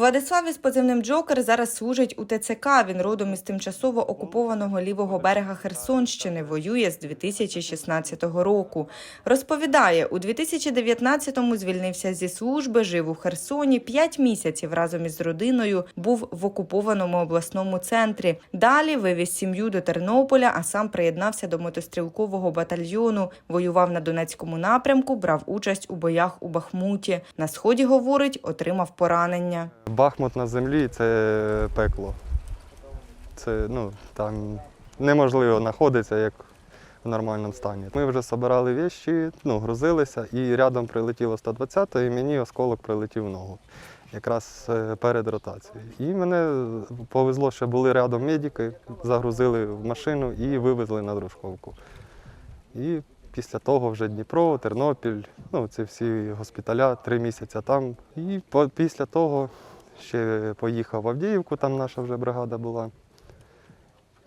Владислав із позивним Джокер зараз служить у ТЦК. Він родом із тимчасово окупованого лівого берега Херсонщини. Воює з 2016 року. Розповідає, у 2019-му звільнився зі служби, жив у Херсоні. П'ять місяців разом із родиною був в окупованому обласному центрі. Далі вивіз сім'ю до Тернополя, а сам приєднався до мотострілкового батальйону. Воював на Донецькому напрямку, брав участь у боях у Бахмуті. На сході говорить, отримав поранення. Бахмут на землі це пекло. Це ну, там неможливо знаходитися як в нормальному стані. Ми вже збирали вещі, ну, грузилися, і рядом прилетіло 120 і мені осколок прилетів в ногу. Якраз е, перед ротацією. І мене повезло, що були рядом медики, загрузили в машину і вивезли на Дружковку. І після того вже Дніпро, Тернопіль, ну це всі госпіталя, три місяці там. І після того ще поїхав в Авдіївку, там наша вже бригада була.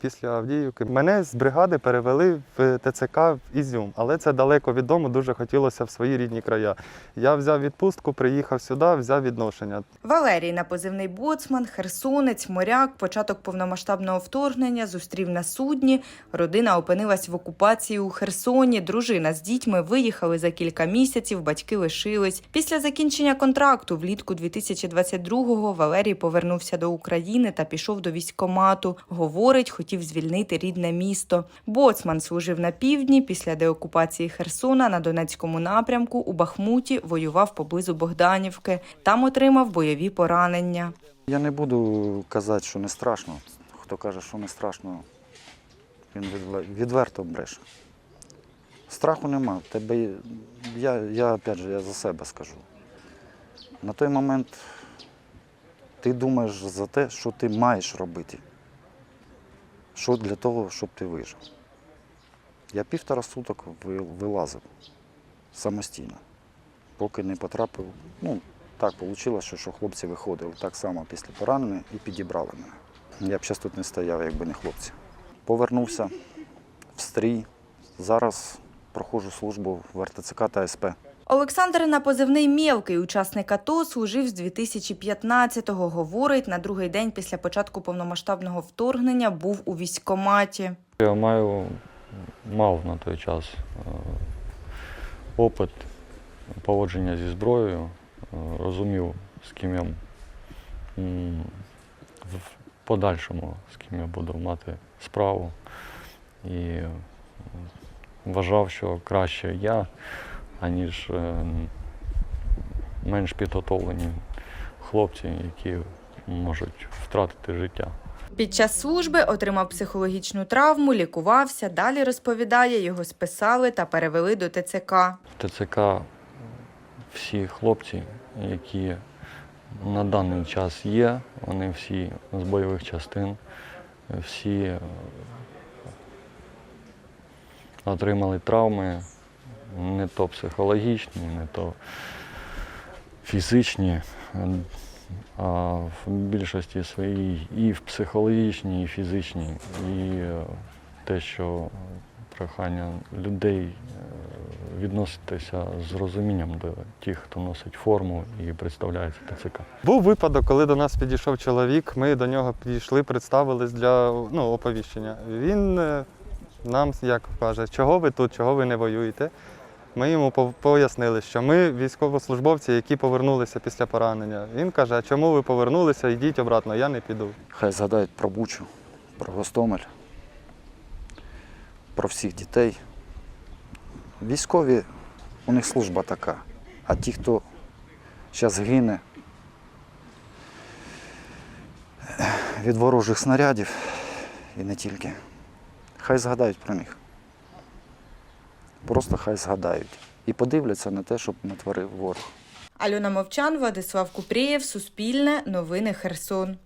Після Авдіївки мене з бригади перевели в ТЦК в Ізюм, але це далеко від дому, дуже хотілося в свої рідні края. Я взяв відпустку, приїхав сюди, взяв відношення. Валерій на позивний боцман, херсонець, моряк, початок повномасштабного вторгнення зустрів на судні. Родина опинилась в окупації у Херсоні. Дружина з дітьми виїхали за кілька місяців, батьки лишились. Після закінчення контракту влітку 2022-го Валерій повернувся до України та пішов до військкомату. Говорить, хотів звільнити рідне місто. Боцман служив на півдні. Після деокупації Херсона на Донецькому напрямку у Бахмуті воював поблизу Богданівки. Там отримав бойові поранення. Я не буду казати, що не страшно. Хто каже, що не страшно, він відверто бреше. Страху нема. Тебе, я, я, опять же, я за себе скажу. На той момент ти думаєш за те, що ти маєш робити. Що для того, щоб ти вижив. Я півтора суток вилазив самостійно, поки не потрапив. Ну, так вийшло, що, хлопці виходили так само після поранення і підібрали мене. Я б зараз тут не стояв, якби не хлопці. Повернувся в стрій. Зараз проходжу службу в РТЦК та СП. Олександр на позивний мєвкий учасник АТО служив з 2015-го. Говорить, на другий день після початку повномасштабного вторгнення був у військкоматі. Я маю, мав на той час е, опит поводження зі зброєю, е, розумів, з ким я в подальшому, з ким я буду мати справу. І е, вважав, що краще я, аніж е, менш підготовлені хлопці, які можуть втратити життя. Під час служби отримав психологічну травму, лікувався. Далі розповідає, його списали та перевели до ТЦК. В ТЦК всі хлопці, які на даний час є, вони всі з бойових частин, всі отримали травми, не то психологічні, не то фізичні, а в більшості своїй і в психологічній, і фізичній. І е, те, що прохання людей е, відноситися з розумінням до тих, хто носить форму і представляється ТЦК. Був випадок, коли до нас підійшов чоловік, ми до нього підійшли, представились для ну, оповіщення. Він е, нам як каже, чого ви тут, чого ви не воюєте. Ми йому пояснили, що ми військовослужбовці, які повернулися після поранення. Він каже, а чому ви повернулися, йдіть обратно, я не піду. Хай згадають про Бучу, про Гостомель, про всіх дітей. Військові, у них служба така. А ті, хто зараз гине від ворожих снарядів і не тільки, хай згадають про них. Просто хай згадають. І подивляться на те, щоб натворив ворог. Альона Мовчан, Владислав Купрієв, Суспільне, Новини Херсон.